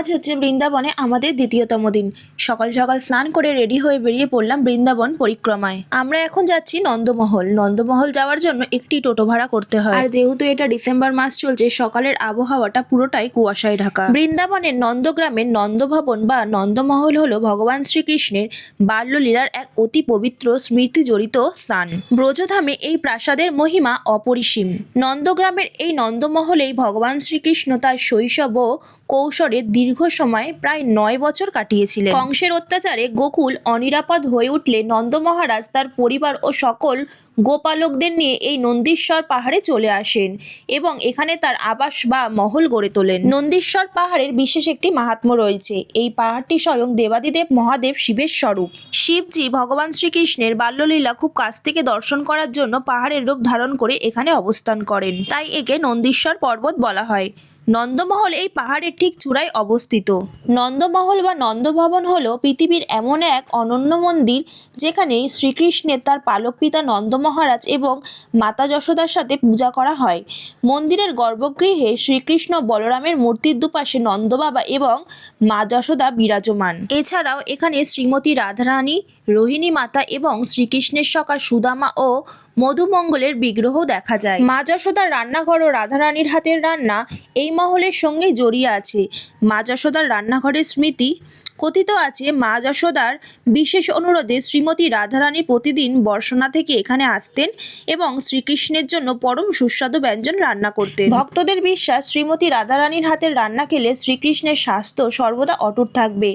আজ হচ্ছে বৃন্দাবনে আমাদের দ্বিতীয়তম দিন। সকাল সকাল স্নান করে রেডি হয়ে বেরিয়ে পড়লাম বৃন্দাবন পরিক্রমায়। আমরা এখন যাচ্ছি নন্দমহল। নন্দমহল যাওয়ার জন্য একটি টোটো ভাড়া করতে হয়। আর যেহেতু এটা ডিসেম্বর মাস চলছে, সকালের আবহাওয়াটা পুরোটাই কুয়াশায় ঢাকা। বৃন্দাবনের নন্দগ্রামের নন্দভবন বা নন্দমহল হলো ভগবান শ্রীকৃষ্ণের বাল্যলীলার এক অতি পবিত্র স্মৃতি জড়িত স্থান। ব্রজধামে এই প্রাসাদের মহিমা অপরিসীম। নন্দগ্রামের এই নন্দমহলেই ভগবান শ্রীকৃষ্ণ তার শৈশব ও কৌশলে দীর্ঘ সময় প্রায় নয় বছর কাটিয়েছিলেন। কংসের অত্যাচারে গোকুল অনিরাপদ হয়ে উঠলে নন্দ মহারাজ তার পরিবার ও সকল গোপালকদের নিয়ে এই নন্দীশ্বর পাহাড়ে চলে আসেন এবং এখানে তার আবাস বা মহল গড়ে তোলেন। নন্দীশ্বর পাহাড়ের বিশেষ একটি মাহাত্ম্য রয়েছে। এই পাহাড়টি স্বয়ং দেবাদিদেব মহাদেব শিবের স্বরূপ। শিবজি ভগবান শ্রীকৃষ্ণের বাল্যলীলা খুব কাছ থেকে দর্শন করার জন্য পাহাড়ের রূপ ধারণ করে এখানে অবস্থান করেন। তাই একে নন্দীশ্বর পর্বত বলা হয়। নন্দমহল এই পাহাড়ের ঠিক চূড়ায় অবস্থিত। নন্দমহল বা নন্দভবন হল পৃথিবীর এমন এক অনন্য মন্দির যেখানে শ্রীকৃষ্ণের তার পালক পিতা নন্দ মহারাজ এবং মাতা যশোদার সাথে পূজা করা হয়। মন্দিরের গর্ভগৃহে শ্রীকৃষ্ণ বলরামের মূর্তির দুপাশে নন্দবাবা এবং মা যশোদা বিরাজমান। এছাড়াও এখানে শ্রীমতী রাধারানী, রোহিণী মাতা এবং শ্রীকৃষ্ণের সখা সুদামা ও মধুমঙ্গলের বিগ্রহ দেখা যায়। মা যশোদার রান্নাঘর ও রাধারানীর হাতের রান্না এই মহলের সঙ্গে জড়িয়ে আছে। মা যশোদার রান্নাঘরের স্মৃতি কথিত আছে, মা যশোদার বিশেষ অনুরোধে শ্রীমতী রাধারানী প্রতিদিন বর্ষনা থেকে এখানে আসতেন এবং শ্রীকৃষ্ণের জন্য পরম সুস্বাদু ব্যঞ্জন রান্না করতেন। ভক্তদের বিশ্বাস, শ্রীমতী রাধারানীর হাতের রান্না খেলে শ্রীকৃষ্ণের স্বাস্থ্য সর্বদা অটুট থাকবে।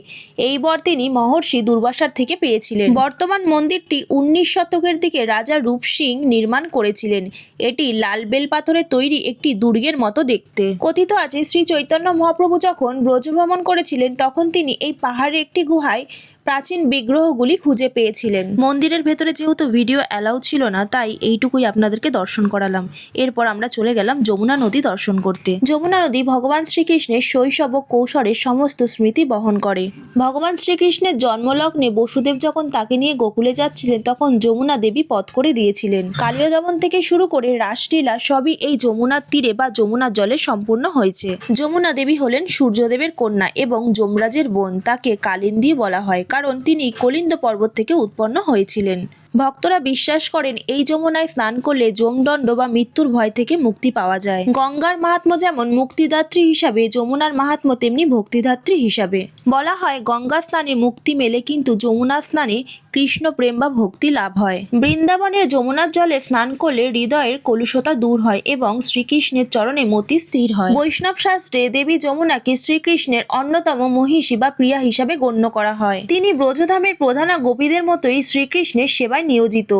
এই বর তিনি মহর্ষি দুর্বাসার থেকে পেয়েছিলেন। বর্তমান মন্দিরটি উনিশ শতকের দিকে রাজা রূপ সিং নির্মাণ করেছিলেন। এটি লাল বেল পাথরের তৈরি একটি দুর্গের মতো দেখতে। কথিত আছে, শ্রী চৈতন্য মহাপ্রভু যখন ব্রজভ্রমণ করেছিলেন, তখন তিনি এই পাহাড়ে একটি গুহায় প্রাচীন বিগ্রহগুলি খুঁজে পেয়েছিলেন। মন্দিরের ভেতরে যেহেতু ভিডিও অ্যালাউ ছিল না, তাই এইটুকুই আপনাদেরকে দর্শন করালাম। এরপর আমরা চলে গেলাম যমুনা নদী দর্শন করতে। যমুনা নদী ভগবান শ্রীকৃষ্ণের শৈশব ও কৌশলের সমস্ত স্মৃতি বহন করে। ভগবান শ্রীকৃষ্ণের জন্মলগ্নে বসুদেব যখন তাকে নিয়ে গোকুলে যাচ্ছিলেন, তখন যমুনা দেবী পথ করে দিয়েছিলেন। কালীয় দমন থেকে শুরু করে রাসলীলা সবই এই যমুনার তীরে বা যমুনার জলে সম্পূর্ণ হয়েছে। যমুনা দেবী হলেন সূর্যদেবের কন্যা এবং যমরাজের বোন, তাকে কালিন্দী বলা হয়। কারণ তিনি কলিন্দ পর্বত থেকে উৎপন্ন হয়েছিলেন। ভক্তরা বিশ্বাস করেন এই যমুনায় স্নান করলে যমদণ্ড বা মৃত্যুর ভয় থেকে মুক্তি পাওয়া যায়। গঙ্গার মাহাত্ম্য যেমন মুক্তিদাত্রী হিসাবে, যমুনার মাহাত্ম্য তেমনি ভক্তিদাত্রী হিসাবে। বলা হয়, গঙ্গা স্নানে মুক্তি মেলে কিন্তু যমুনা স্নানে কৃষ্ণ প্রেম বা ভক্তি লাভ হয়। বৃন্দাবনের যমুনার জলে স্নান করলে হৃদয়ের কলুষতা দূর হয় এবং শ্রীকৃষ্ণের চরণে মতি স্থির হয়। বৈষ্ণব শাস্ত্রে দেবী যমুনাকে শ্রীকৃষ্ণের অন্যতম মহিষী বা প্রিয়া হিসাবে গণ্য করা হয়। তিনি ব্রজধামের প্রধানা গোপীদের মতোই শ্রীকৃষ্ণের সেবায় নিয়োজিত।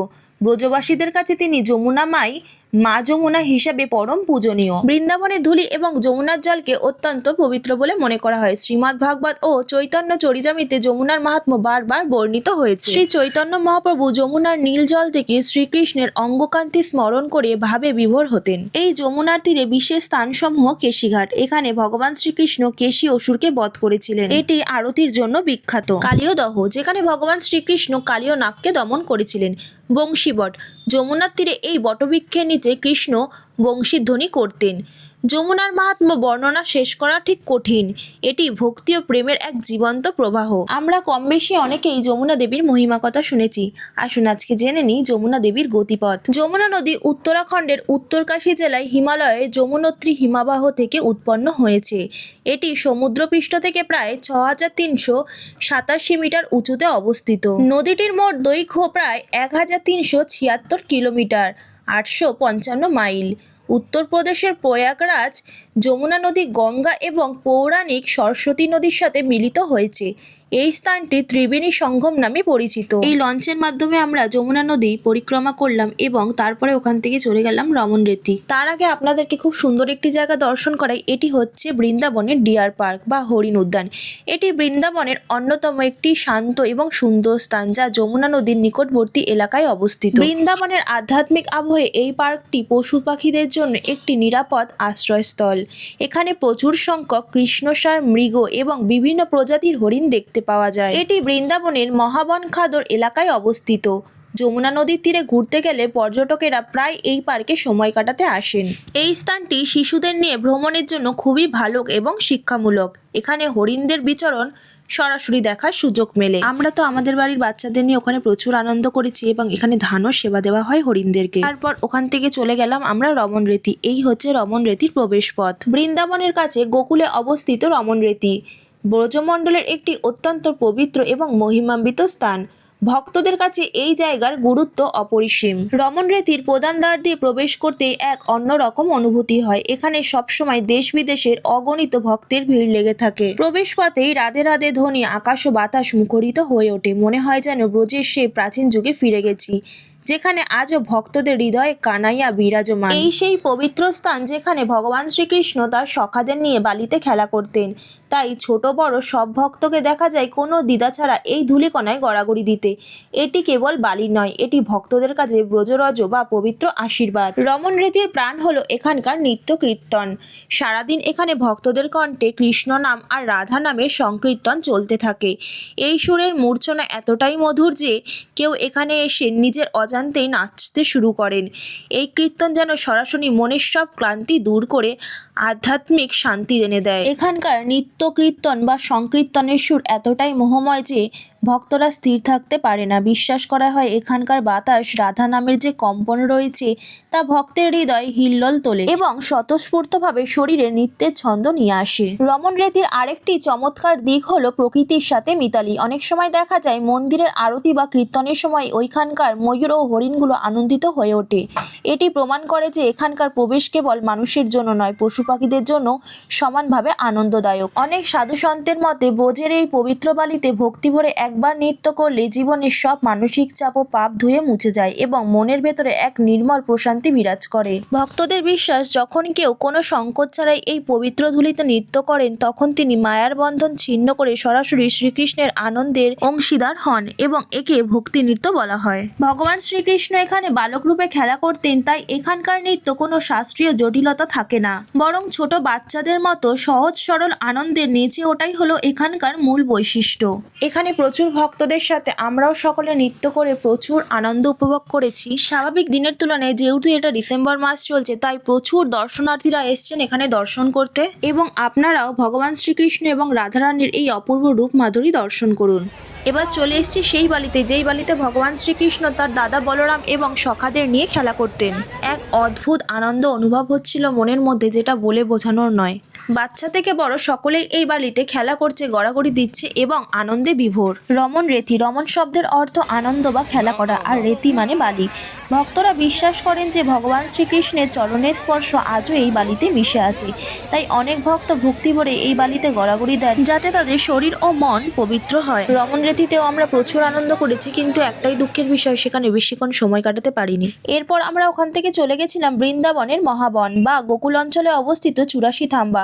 ব্রজবাসীদের কাছে তিনি যমুনা মাই মা যমুনা হিসাবে পরম পূজনীয়। বৃন্দাবনের ধুলি এবং যমুনার জলকে অত্যন্ত পবিত্র বলে মনে করা হয়। শ্রীমদ্ ভাগবত ও চৈতন্য চরিতামিতে যমুনার মাহাত্ম্য বারবার বর্ণিত হয়েছে। শ্রী চৈতন্য মহাপ্রভু যমুনার নীল জল থেকে শ্রীকৃষ্ণের অঙ্গকান্তি স্মরণ করে ভাবে বিভোর হতেন। এই যমুনার তীরে বিশেষ স্থানসমূহ কেশিঘাট। এখানে ভগবান শ্রীকৃষ্ণ কেশী অসুরকে বধ করেছিলেন। এটি আরতির জন্য বিখ্যাত। কালীয় দহ। যেখানে ভগবান শ্রীকৃষ্ণ কালীয় নাগকে দমন করেছিলেন। বংশীবট। যমুনার তীরে এই বটবৃক্ষের নিচে কৃষ্ণ বংশীধ্বনি করতেন। যমুনার মাহাত্ম্য বর্ণনা শেষ করা ঠিক কঠিন। এটি ভক্তি ও প্রেমের এক জীবন্ত প্রবাহ। আমরা কম বেশি অনেকেই যমুনা দেবীর মহিমা কথা শুনেছি। আসুন আজকে জেনে নিই যমুনা দেবীর গতিপথ। যমুনা নদী উত্তরাখণ্ডের উত্তরকাশী জেলায় হিমালয়ে যমুনোত্রী হিমাবাহ থেকে উৎপন্ন হয়েছে। এটি সমুদ্রপৃষ্ঠ থেকে প্রায় ছ হাজার তিনশো সাতাশি মিটার উঁচুতে অবস্থিত। নদীটির মোট দৈর্ঘ্য প্রায় এক হাজার তিনশো ছিয়াত্তর কিলোমিটার, আটশো পঞ্চান্ন মাইল। উত্তরপ্রদেশের প্রয়াগরাজ যমুনা নদী গঙ্গা এবং পৌরাণিক সরস্বতী নদীর সাথে মিলিত হয়েছে। এই স্থানটি ত্রিবেণী সঙ্গম নামে পরিচিত। এই লঞ্চের মাধ্যমে আমরা যমুনা নদী পরিক্রমা করলাম এবং তারপরে ওখান থেকে চলে গেলাম রমন রেতি তার আগে আপনাদেরকে খুব সুন্দর একটি জায়গা দর্শন করাই। এটি হচ্ছে বৃন্দাবনের ডিয়ার পার্ক বা হরিণ উদ্যান। এটি বৃন্দাবনের অন্যতম একটি শান্ত এবং সুন্দর স্থান যা যমুনা নদীর নিকটবর্তী এলাকায় অবস্থিত। বৃন্দাবনের আধ্যাত্মিক আবহে এই পার্কটি পশু পাখিদের জন্য একটি নিরাপদ আশ্রয়স্থল। এখানে প্রচুর সংখ্যক কৃষ্ণসার, মৃগ এবং বিভিন্ন প্রজাতির হরিণ দেখতে পাওয়া যায়। এটি বৃন্দাবনের মহাবন খাদর এলাকায় অবস্থিত। যমুনা নদীর তীরে ঘুরতে গেলে পর্যটকেরা প্রায় এই পার্কে সময় কাটাতে আসেন। এই স্থানটি শিশুদের নিয়ে ভ্রমণের জন্য খুবই ভালো এবং শিক্ষামূলক। এখানে হরিণদের বিচরণ সরাসরি দেখার সুযোগ মেলে। আমরা তো আমাদের বাড়ির বাচ্চাদের নিয়ে ওখানে প্রচুর আনন্দ করেছি এবং এখানে ধানও সেবা দেওয়া হয় হরিণদেরকে। তারপর ওখান থেকে চলে গেলাম আমরা রমন রেতি। এই হচ্ছে রমন রেতির প্রবেশ পথ বৃন্দাবনের কাছে গোকুলে অবস্থিত রমন রেতি। ব্রজমণ্ডলের একটি অত্যন্ত পবিত্র এবং মহিমান্বিত স্থান। ভক্তদের কাছে এই জায়গার গুরুত্ব অপরিসীম। রমন রেতির প্রধান দ্বার দিয়ে প্রবেশ করতে এক অন্যরকম অনুভূতি হয়। এখানে সবসময় দেশ বিদেশের অগণিত ভক্তের ভিড় লেগে থাকে। প্রবেশ পথেই রাধে রাধে ধ্বনি, আকাশ ও বাতাস মুখরিত হয়ে ওঠে। মনে হয় যেন ব্রজের সেই প্রাচীন যুগে ফিরে গেছি, যেখানে আজও ভক্তদের হৃদয়ে কানাইয়া বিরাজমান। এই সেই পবিত্র স্থান যেখানে ভগবান শ্রীকৃষ্ণ তার সখাদের নিয়ে বালিতে খেলা করতেন। তাই ছোট বড় সব ভক্তকে দেখা যায় কোনো দ্বিধা ছাড়া এই ধূলিকণায় গড়াগড়ি দিতে। এটি কেবল বালি নয়, এটি ভক্তদের কাছে ব্রজরজ বা পবিত্র আশীর্বাদ। রমন রীতির প্রাণ হলো এখানকার নিত্য কীর্তন। সারাদিন এখানে ভক্তদের কণ্ঠে কৃষ্ণ নাম আর রাধা নামের সংকীর্তন চলতে থাকে। এই সুরের মূর্ছনা এতটাই মধুর যে কেউ এখানে এসে নিজের অজান্তেই নাচতে শুরু করেন। এই কীর্তন যেন সরাসরি মনের সব ক্লান্তি দূর করে আধ্যাত্মিক শান্তি এনে দেয়। এখানকার নিত্য কীর্তন বা সংকীর্তনের সুর এতটাই মোহময় যে ভক্তরা স্থির থাকতে পারে না। বিশ্বাস করা হয়, এখানকার বাতাস রাধা নামের যে কম্পন রয়েছে, তা ভক্তের হৃদয় হিল্লোল তোলে এবং স্বতঃস্ফূর্তভাবে শরীরে নৃত্যের ছন্দ নিয়ে আসে। রমন রেতির আরেকটি চমৎকার দিক হলো প্রকৃতির সাথে মিতালি। অনেক সময় দেখা যায়, মন্দিরের আরতি বা কীর্তনের সময় ওইখানকার ময়ূর ও হরিণগুলো আনন্দিত হয়ে ওঠে। এটি প্রমাণ করে যে এখানকার প্রবেশ কেবল মানুষের জন্য নয়, পশু পাখিদের জন্য সমানভাবে আনন্দদায়ক। অনেক সাধু সন্তের মতে, বোঝের এই পবিত্র বালিতে ভক্তি ভরে একবার নৃত্য করলে জীবনের সব মানসিক চাপ ও পাপ ধুয়ে মুছে যায় এবং মনের ভেতরে এক নির্মল প্রশান্তি বিরাজ করে। ভক্তদের বিশ্বাস, যখন কেউ কোনো সংকট ছাড়াই এই পবিত্র ধুলিতে নৃত্য করেন, তখন তিনি মায়ার বন্ধন ছিন্ন করে সরাসরি শ্রীকৃষ্ণের আনন্দের অংশীদার হন এবং একে ভক্তি নৃত্য বলা হয়। ভগবান শ্রীকৃষ্ণ এখানে বালক রূপে খেলা করতেন, তাই এখানকার নৃত্য কোনো শাস্ত্রীয় জটিলতা থাকে না। বরং ছোট বাচ্চাদের মতো সহজ সরল আনন্দের নেচে ওটাই হলো এখানকার মূল বৈশিষ্ট্য। এখানে প্রচুর ভক্তদের সাথে আমরাও সকলে নৃত্য করে প্রচুর আনন্দ উপভোগ করেছি। স্বাভাবিক দিনের তুলনায় যেহেতু এটা ডিসেম্বর মাস চলছে, তাই প্রচুর দর্শনার্থীরা এসছেন এখানে দর্শন করতে এবং আপনারাও ভগবান শ্রীকৃষ্ণ এবং রাধারানীর এই অপূর্ব রূপ মাধুরী দর্শন করুন। এবার চলে এসেছি সেই বালিতে, যেই বালিতে ভগবান শ্রীকৃষ্ণ তার দাদা বলরাম এবং সখাদের নিয়ে খেলা করতেন। এক অদ্ভুত আনন্দ অনুভব হচ্ছিল মনের মধ্যে, যেটা বলে বোঝানোর নয়। বাচ্চা থেকে বড় সকলেই এই বালিতে খেলা করছে, গড়াগড়ি দিচ্ছে এবং আনন্দে বিভোর। রমন রেতি রমন শব্দের অর্থ আনন্দ বা খেলা করা, আর রেতি মানে বালি। ভক্তরা বিশ্বাস করেন যে ভগবান শ্রীকৃষ্ণের চরণের স্পর্শ আজও এই বালিতে মিশে আছে। তাই অনেক ভক্ত ভক্তি ভরে এই বালিতে গড়াগড়ি দেন, যাতে তাদের শরীর ও মন পবিত্র হয়। রমন রেতিতেও আমরা প্রচুর আনন্দ করেছি, কিন্তু একটাই দুঃখের বিষয়, সেখানে বেশিক্ষণ সময় কাটাতে পারিনি। এরপর আমরা ওখান থেকে চলে গেছিলাম বৃন্দাবনের মহাবন বা গোকুল অঞ্চলে অবস্থিত চুরাশি থাম্বা।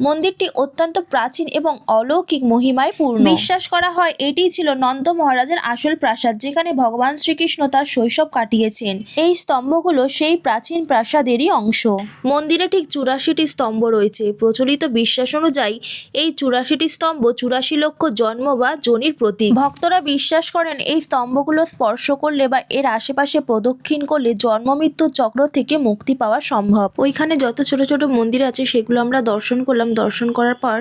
মন্দিরটি অত্যন্ত প্রাচীন এবং অলৌকিক মহিমায় পূর্ণ। বিশ্বাস করা হয় এটিই ছিল নন্দ মহারাজের আসল প্রাসাদ যেখানে ভগবান শ্রীকৃষ্ণ তার শৈশব কাটিয়েছেন। এই স্তম্ভগুলো সেই প্রাচীন প্রাসাদেরই অংশ। মন্দিরে ঠিক চুরাশিটি স্তম্ভ রয়েছে। প্রচলিত বিশ্বাস অনুযায়ী এই চুরাশিটি স্তম্ভ চুরাশি লক্ষ জন্ম বা জনির প্রতীক। ভক্তরা বিশ্বাস করেন এই স্তম্ভগুলো স্পর্শ করলে বা এর আশেপাশে প্রদক্ষিণ করলে জন্ম, মৃত্যুর চক্র থেকে মুক্তি পাওয়া সম্ভব। ওইখানে যত ছোট ছোট মন্দির আছে সেগুলো আমরা দর্শন করলাম। দর্শন করার পর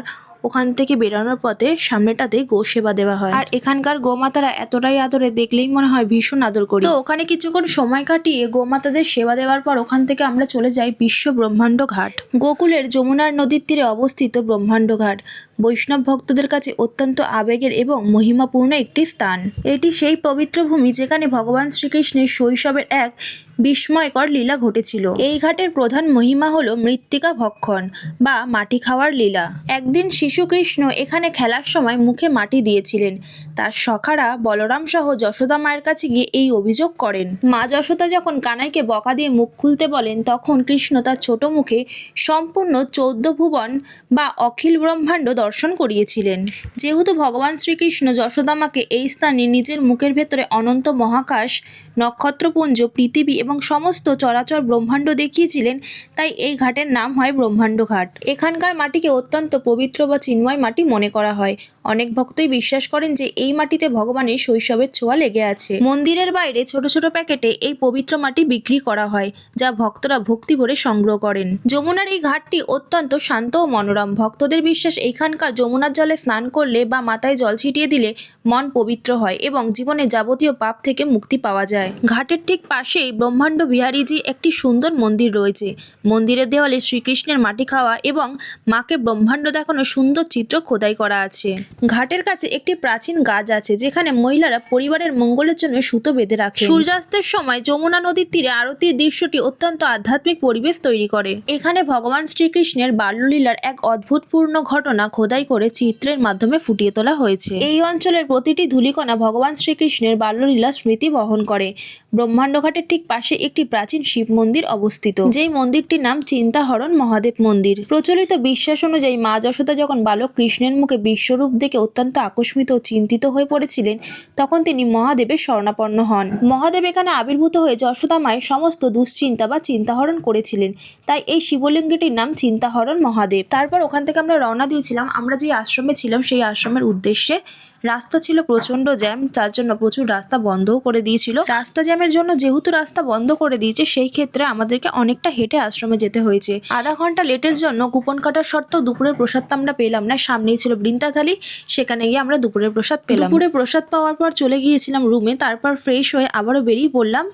ওখান থেকে বেরানোর পথে সামনেটাতে গো সেবা দেওয়া হয়। আর এখানকার গোমাতারা এতটাই আদরে দেখলেই মনে হয় ভীষণ আদর করি। তো ওখানে কিছুক্ষণ সময় কাটিয়ে গোমাতাদের সেবা দেওয়ার পর ওখান থেকে আমরা চলে যাই বিশ্ব ব্রহ্মাণ্ড ঘাট। গোকুলের যমুনার নদীর তীরে অবস্থিত ব্রহ্মাণ্ড ঘাট। বৈষ্ণব ভক্তদের কাছে অত্যন্ত আবেগের এবং মহিমাপূর্ণ একটি স্থান। এটি সেই পবিত্র ভূমি যেখানে ভগবান শ্রীকৃষ্ণের শৈশবের এক বিস্ময়কর লীলা ঘটেছিল। এই ঘাটের প্রধান মহিমা হলো মৃত্তিকা ভক্ষণ বা মাটি খাওয়ার লীলা। একদিন শিশু কৃষ্ণ এখানে খেলার সময় মুখে মাটি দিয়েছিলেন। তার সখারা বলরাম সহ যশোদা মায়ের কাছে গিয়ে এই অভিযোগ করেন। মা যশোদা যখন কানাইকে বকা দিয়ে মুখ খুলতে বলেন, তখন কৃষ্ণ তার ছোট মুখে সম্পূর্ণ চৌদ্দ ভুবন বা অখিল ব্রহ্মাণ্ড দর্শন করিয়েছিলেন। যেহেতু ভগবান শ্রীকৃষ্ণ যশোদামাকে এই স্থানে নিজের মুখের ভেতরে অনন্ত মহাকাশ, নক্ষত্রপুঞ্জ, পৃথিবী এবং সমস্ত চরাচর ব্রহ্মাণ্ড দেখিয়েছিলেন, তাই এই ঘাটের নাম হয় ব্রহ্মাণ্ড ঘাট। এখানকার মাটিকে অত্যন্ত পবিত্র বা চিন্ময় মাটি মনে করা হয়। অনেক ভক্তই বিশ্বাস করেন যে এই মাটিতে ভগবানের শৈশবের ছোঁয়া লেগে আছে। মন্দিরের বাইরে ছোট ছোট প্যাকেটে এই পবিত্র মাটি বিক্রি করা হয়, যা ভক্তরা ভক্তি ভরে সংগ্রহ করেন। যমুনার এই ঘাটটি অত্যন্ত শান্ত ও মনোরম। ভক্তদের বিশ্বাস, এখানকার যমুনার জলে স্নান করলে বা মাথায় জল ছিটিয়ে দিলে মন পবিত্র হয় এবং জীবনে যাবতীয় পাপ থেকে মুক্তি পাওয়া যায়। ঘাটের ঠিক পাশেই ব্রহ্মাণ্ড বিহারীজি একটি সুন্দর মন্দির রয়েছে। মন্দিরের দেওয়ালে শ্রীকৃষ্ণের মাটি খাওয়া এবং মাকে ব্রহ্মাণ্ড দেখানো সুন্দর চিত্র খোদাই করা আছে। ঘাটের কাছে একটি প্রাচীন গাছ আছে, যেখানে মহিলারা পরিবারের মঙ্গলের জন্য সুতো বেঁধে রাখে। সূর্যাস্তের সময় যমুনা নদীর তীরে আরতির দৃশ্যটি অত্যন্ত আধ্যাত্মিক পরিবেশ তৈরি করে। এখানে ভগবান শ্রীকৃষ্ণের বাল্যলীলার এক অদ্ভুতপূর্ণ ঘটনা খোদাই করে চিত্রের মাধ্যমে ফুটিয়ে তোলা হয়েছে। এই অঞ্চলের প্রতিটি ধূলিকণা ভগবান শ্রীকৃষ্ণের বাল্যলীলা স্মৃতি বহন করে। ব্রহ্মাণ্ড ঘাটের ঠিক পাশে একটি প্রাচীন শিব মন্দির অবস্থিত। যেই মন্দিরটির নাম চিন্তাহরণ মহাদেব মন্দির। প্রচলিত বিশ্বাস অনুযায়ী মা যশোদা যখন বালক কৃষ্ণের মুখে বিশ্বরূপ দেখে অত্যন্ত আকস্মিত ও চিন্তিত হয়ে পড়েছিলেন, তখন তিনি মহাদেবের শরণাপন্ন হন। মহাদেব এখানে আবির্ভূত হয়ে যশোদা মায়ের সমস্ত দুশ্চিন্তা বা চিন্তাহরণ করেছিলেন। তাই এই শিবলিঙ্গটির নাম চিন্তাহরণ মহাদেব। তারপর ওখান থেকে আমরা রওনা দিয়েছিলাম। আমরা যে আশ্রমে ছিলাম, সেই আশ্রমের উদ্দেশ্যে রাস্তা ছিল প্রচণ্ড জ্যাম, তার জন্য প্রচুর রাস্তা বন্ধও করে দিয়েছিল। রাস্তা জ্যামের জন্য যেহেতু রাস্তা বন্ধ করে দিয়েছে, সেই ক্ষেত্রে আমাদেরকে অনেকটা হেঁটে আশ্রমে যেতে হয়েছে। আধা ঘণ্টা লেটের জন্য কুপন কাটার সত্ত্বেও দুপুরের প্রসাদটা আমরা পেলাম না, সামনেই ছিল বৃন্দাথালি সেখানে গিয়ে আমরা দুপুরের প্রসাদ পেলাম। দুপুরে প্রসাদ পাওয়ার পর চলে গিয়েছিলাম রুমে তারপর ফ্রেশ হয়ে আবারও বেরিয়ে পড়লাম।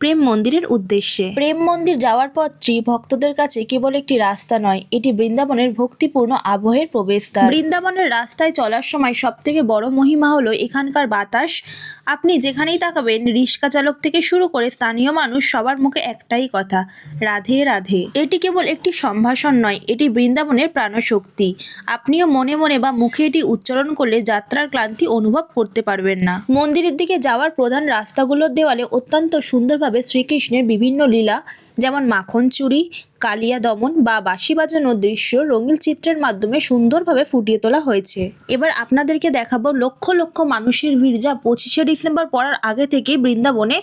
প্রেম মন্দিরের উদ্দেশ্যে। প্রেম মন্দির যাওয়ার পথটি ভক্তদের কাছে কেবল একটি রাস্তা নয় এটি বৃন্দাবনের ভক্তিপূর্ণ আবহের প্রবেশদ্বার। বৃন্দাবনের রাস্তায় চলার সময় সব থেকে বড় মহিমা হলো এখানকার বাতাস। আপনি যেখানেই তাকাবেন রিক্সা চালক থেকে শুরু করে স্থানীয় মানুষ সবার মুখে একটাই কথা রাধে রাধে। এটি কেবল একটি সম্ভাষণ নয় এটি বৃন্দাবনের প্রাণশক্তি। আপনিও মনে মনে বা মুখে এটি উচ্চারণ করলে যাত্রার ক্লান্তি অনুভব করতে পারবেন না। মন্দিরের দিকে যাওয়ার প্রধান রাস্তাগুলোর দেওয়ালে অত্যন্ত সুন্দরভাবে শ্রীকৃষ্ণের বিভিন্ন লীলা যেমন মাখন চুরি, কালিয়া দমন বা বাঁশি বাজানোর দৃশ্য রঙিন চিত্রের মাধ্যমে সুন্দরভাবে ফুটিয়ে তোলা হয়েছে। এবার আপনাদেরকে দেখাবো লক্ষ লক্ষ মানুষের ভিড় যা পঁচিশে ডিসেম্বর পড়ার আগে থেকে বৃন্দাবনে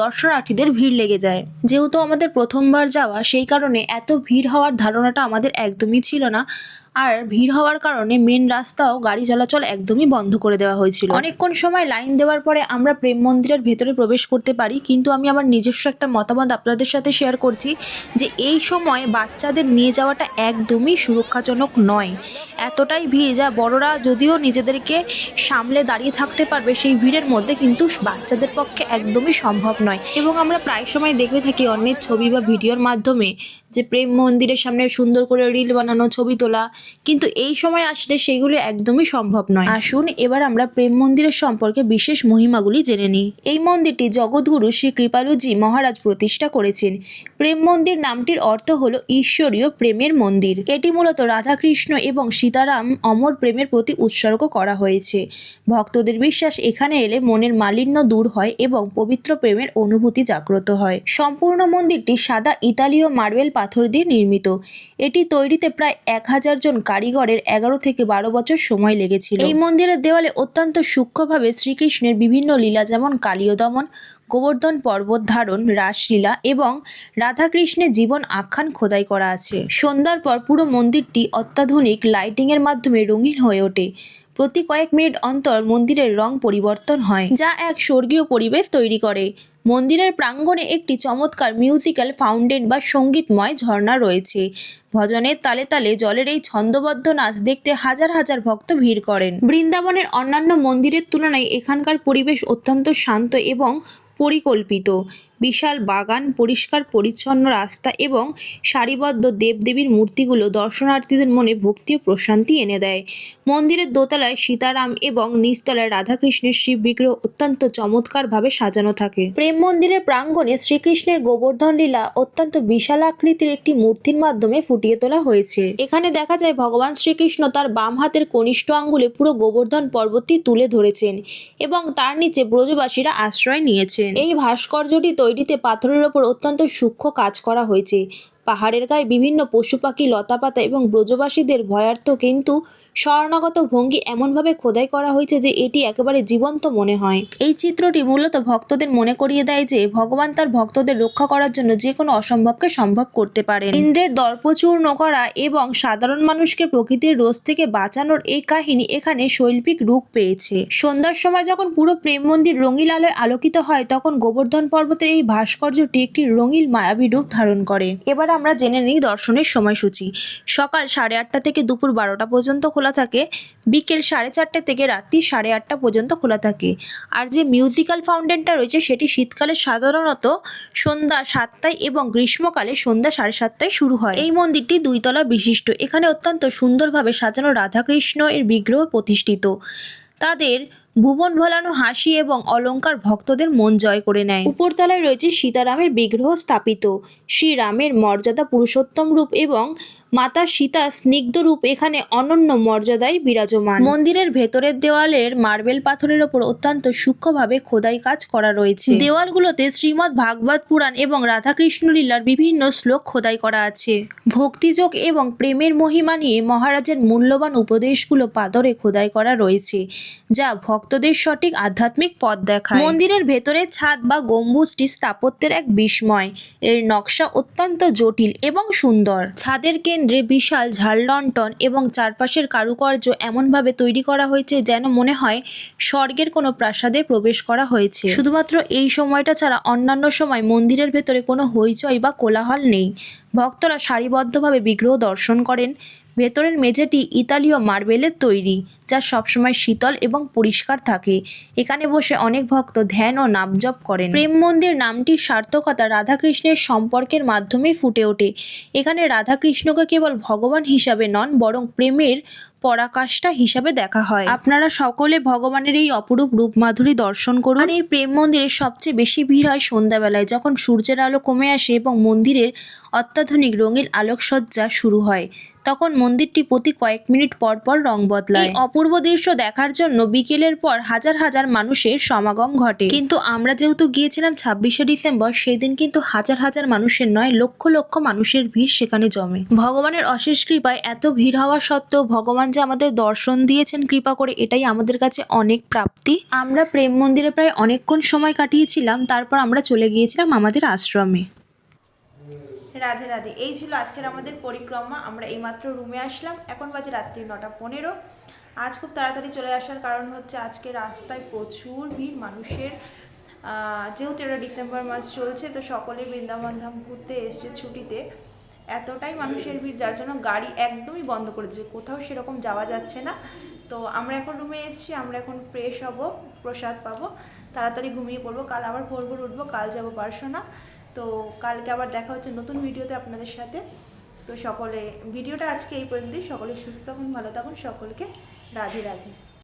দর্শনার্থীদের ভিড় লেগে যায়। যেহেতু আমাদের প্রথমবার যাওয়া, সেই কারণে এত ভিড় হওয়ার ধারণাটা আমাদের একদমই ছিল না। আর ভিড় হওয়ার কারণে মেন রাস্তাও গাড়ি চলাচল একদমই বন্ধ করে দেওয়া হয়েছিল। অনেকক্ষণ সময় লাইন দেওয়ার পরে আমরা প্রেম মন্দিরের ভেতরে প্রবেশ করতে পারি, কিন্তু আমি আমার নিজস্ব একটা মতামত আপনাদের সাথে শেয়ার করছি যে এই সময় বাচ্চাদের নিয়ে যাওয়াটা একদমই সুরক্ষাজনক নয়। এতটাই ভিড় যা বড়রা যদিও নিজেদেরকে সামলে দাঁড়িয়ে থাকতে পারবে সেই ভিড়ের মধ্যে কিন্তু বাচ্চাদের পক্ষে একদমই সম্ভব নয়। এবং আমরা প্রায় সময় দেখে থাকি অন্যের ছবি বা ভিডিওর মাধ্যমে যে প্রেম মন্দিরের সামনে সুন্দর করে রিল বানানো, ছবি তোলা, কিন্তু এই সময় আসলে সেগুলো একদমই সম্ভব নয়। আসুন এবার আমরা প্রেম মন্দিরের সম্পর্কে বিশেষ মহিমাগুলি জেনে নিই। এই মন্দিরটি জগৎগুরু শ্রী কৃপালুজি মহারাজ প্রতিষ্ঠা করেছেন। প্রেম মন্দির নামটির অর্থ হলো ঈশ্বরীয় প্রেমের মন্দির। এটি মূলত রাধাকৃষ্ণ এবং সীতারাম অমর প্রেমের প্রতি উৎসর্গ করা হয়েছে। ভক্তদের বিশ্বাস এখানে এলে মনের মালিন্য দূর হয় এবং পবিত্র প্রেমের অনুভূতি জাগ্রত হয়। সম্পূর্ণ মন্দিরটি সাদা ইতালীয় মার্বেল পাথর দিয়ে নির্মিত। এটি তৈরিতে প্রায় এক হাজার জন কারিগরের এগারো থেকে বারো বছর সময় লেগেছিল। এই মন্দিরের দেওয়ালে অত্যন্ত সূক্ষ্মভাবে শ্রীকৃষ্ণের বিভিন্ন লীলা যেমন কালীয় দমন গোবর্ধন পর্বত ধারণ, রাসলীলা এবং রাধাকৃষ্ণের জীবন আখ্যান খোদাই করা আছে। সন্ধ্যার পর পুরো মন্দিরটি অত্যাধুনিক লাইটিংয়ের মাধ্যমে রঙিন হয়ে ওঠে। প্রতি কয়েক মিনিট অন্তর মন্দিরের রং পরিবর্তন হয়, যা এক স্বর্গীয় পরিবেশ তৈরি করে। মন্দিরের প্রাঙ্গণে একটি চমৎকার মিউজিক্যাল ফাউন্টেন বা সঙ্গীতময় ঝর্ণা রয়েছে। ভজনের তালে তালে জলের এই ছন্দবদ্ধ নাচ দেখতে হাজার হাজার ভক্ত ভিড় করেন। বৃন্দাবনের অন্যান্য মন্দিরের তুলনায় এখানকার পরিবেশ অত্যন্ত শান্ত এবং পরিকল্পিত। বিশাল বাগান, পরিষ্কার, পরিচ্ছন্ন রাস্তা এবং সারিবদ্ধ দেবদেবীর মূর্তিগুলো দর্শনার্থীদের মনে ভক্তি ও প্রশান্তি এনে দেয়। মন্দিরের দোতলায় সীতারাম এবং নিচতলায় রাধাকৃষ্ণের শিব বিগ্রহ অত্যন্ত চমৎকারভাবে সাজানো থাকে। প্রেম মন্দিরের প্রাঙ্গণে শ্রীকৃষ্ণের গোবর্ধন লীলা অত্যন্ত বিশাল আকৃতির একটি মূর্তির মাধ্যমে ফুটিয়ে তোলা হয়েছে। এখানে দেখা যায় ভগবান শ্রীকৃষ্ণ তার বাম হাতের কনিষ্ঠ আঙ্গুলে পুরো গোবর্ধন পর্বতটি তুলে ধরেছেন এবং তার নিচে ব্রজবাসীরা আশ্রয় নিয়েছেন এই ভাস্কর্যটি তৈরিতে পাথরের ওপর অত্যন্ত সূক্ষ্ম কাজ করা হয়েছে। পাহাড়ের গায়ে বিভিন্ন পশু পাখি, লতাপাতা এবং ব্রজবাসীদের ভয়ার্থ কিন্তু শরণাগত ভঙ্গি এমনভাবে খোদাই করা হয়েছে যে এটি একেবারে জীবন্ত মনে হয়। এই চিত্রটি মূলত ভক্তদের মনে করিয়ে দেয় যে ভগবান তার ভক্তদের রক্ষা করার জন্য যে কোনো অসম্ভবকে সম্ভব করতে পারেন। ইন্দ্রের দর্পচূর্ণ করা এবং সাধারণ মানুষকে প্রকৃতির রোজ থেকে বাঁচানোর এই কাহিনী এখানে শৈল্পিক রূপ পেয়েছে। সন্ধ্যার সময় যখন পুরো প্রেম মন্দির রঙিল আলোয় আলোকিত হয়, তখন গোবর্ধন পর্বতের এই ভাস্কর্যটি একটি রঙিল মায়াবী রূপ ধারণ করে। এবার আমরা জেনে নিই দর্শনের সময়সূচি। সকাল সাড়ে আটটা থেকে দুপুর বারোটা পর্যন্ত খোলা থাকে। বিকেল সাড়ে চারটে থেকে রাত্রি সাড়ে আটটা পর্যন্ত খোলা থাকে। আর যে মিউজিক্যাল ফাউন্টেনটা রয়েছে, সেটি শীতকালে সাধারণত সন্ধ্যা সাতটায় এবং গ্রীষ্মকালে সন্ধ্যা সাড়ে সাতটায় শুরু হয়। এই মন্দিরটি দুইতলা বিশিষ্ট। এখানে অত্যন্ত সুন্দরভাবে সাজানো রাধাকৃষ্ণ এর বিগ্রহ প্রতিষ্ঠিত। তাদের ভুবন ভোলানো হাসি এবং অলঙ্কার ভক্তদের মন জয় করে নেয়। উপরতলায় রয়েছে সীতারামের বিগ্রহ স্থাপিত। শ্রীরামের মর্যাদা পুরুষোত্তম রূপ এবং মাতা সীতা স্নিগ্ধ রূপ এখানে অনন্য মর্যাদায় বিরাজমান। মন্দিরের ভেতরের দেওয়ালের মার্বেল পাথরের ওপর অত্যন্ত সূক্ষ্মভাবে খোদাই কাজ করা রয়েছে। দেওয়ালগুলোতে শ্রীমৎ ভাগবত পুরাণ এবং রাধাকৃষ্ণ লীলার বিভিন্ন শ্লোক খোদাই করা আছে। ভক্তিযোগ এবং প্রেমের মহিমা নিয়ে মহারাজের মূল্যবান উপদেশগুলো পাদরে খোদাই করা রয়েছে যা ভক্তদের সঠিক আধ্যাত্মিক পথ দেখায়। মন্দিরের ভেতরে ছাদ বা গম্বুজটি স্থাপত্যের এক বিস্ময়। এর নকশা অত্যন্ত জটিল এবং সুন্দর। ছাদের কেন্দ্রে বিশাল ঝাড়লন্টন এবং চারপাশের কারুকার্য এমনভাবে তৈরি করা হয়েছে যেন মনে হয় স্বর্গের কোনো প্রাসাদে প্রবেশ করা হয়েছে। শুধুমাত্র এই সময়টা ছাড়া অন্যান্য সময় মন্দিরের ভেতরে কোনো হইচই বা কোলাহল নেই। ভক্তরা সারিবদ্ধভাবে বিগ্রহ দর্শন করেন। ভেতরের মেঝেটি ইতালীয় মার্বেলের তৈরি, যা সবসময় শীতল এবং পরিষ্কার থাকে। এখানে বসে অনেক ভক্ত ধ্যান ও নামজপ করেন। প্রেম মন্দির নামটির সার্থকতা রাধাকৃষ্ণের সম্পর্কের মাধ্যমেই ফুটে ওঠে। এখানে রাধাকৃষ্ণকে কেবল ভগবান হিসাবে নন, বরং প্রেমের পরাকাষ্ঠা হিসাবে দেখা হয়। আপনারা সকলে ভগবানের এই অপরূপ রূপ মাধুরী দর্শন করুন। এই প্রেম মন্দিরে সবচেয়ে বেশি ভিড় হয় সন্ধ্যাবেলায়, যখন সূর্যের আলো কমে আসে এবং মন্দিরের অত্যাধুনিক রঙিন আলোকসজ্জা শুরু হয়। তখন মন্দিরটি প্রতি কয়েক মিনিট পর পর রং বদলায়। অপূর্ব দৃশ্য দেখার জন্য বিকেলের পর হাজার হাজার মানুষের সমাগম ঘটে। কিন্তু আমরা যেহেতু গিয়েছিলাম ছাব্বিশে ডিসেম্বর সেই দিন কিন্তু হাজার হাজার মানুষের নয়, লক্ষ লক্ষ মানুষের ভিড় সেখানে জমে। ভগবানের অশেষ কৃপায় এত ভিড় হওয়া সত্ত্বেও ভগবান যে আমাদের দর্শন দিয়েছেন কৃপা করে, এটাই আমাদের কাছে অনেক প্রাপ্তি। আমরা প্রেম মন্দিরে প্রায় অনেকক্ষণ সময় কাটিয়েছিলাম, তারপর আমরা চলে গিয়েছিলাম আমাদের আশ্রমে। রাধে রাধে। এই ছিল আজকের আমাদের পরিক্রমা। আমরা এইমাত্র রুমে আসলাম। এখন বাজে রাত্রি নটা পনেরো। আজ খুব তাড়াতাড়ি চলে আসার কারণ হচ্ছে আজকে রাস্তায় প্রচুর ভিড় মানুষের। যেহেতু এটা ডিসেম্বর মাস চলছে, তো সকলে বৃন্দাবন ধাম ঘুরতে এসছে ছুটিতে। এতটাই মানুষের ভিড়, যার জন্য গাড়ি একদমই বন্ধ করে দিয়েছে। কোথাও সেরকম যাওয়া যাচ্ছে না। তো আমরা এখন রুমে এসেছি, আমরা এখন ফ্রেশ হব, প্রসাদ পাবো, তাড়াতাড়ি ঘুমিয়ে পড়ব। কাল আবার ভোর ভোর উঠবো, কাল যাব পারশোনা। তো কালকে আবার দেখা হচ্ছে নতুন ভিডিওতে আপনাদের সাথে। তো সকলে, ভিডিওটা আজকে এই পর্যন্তই। সকলে সুস্থ থাকুন, ভালো থাকুন। সকলকে রাধে রাধে।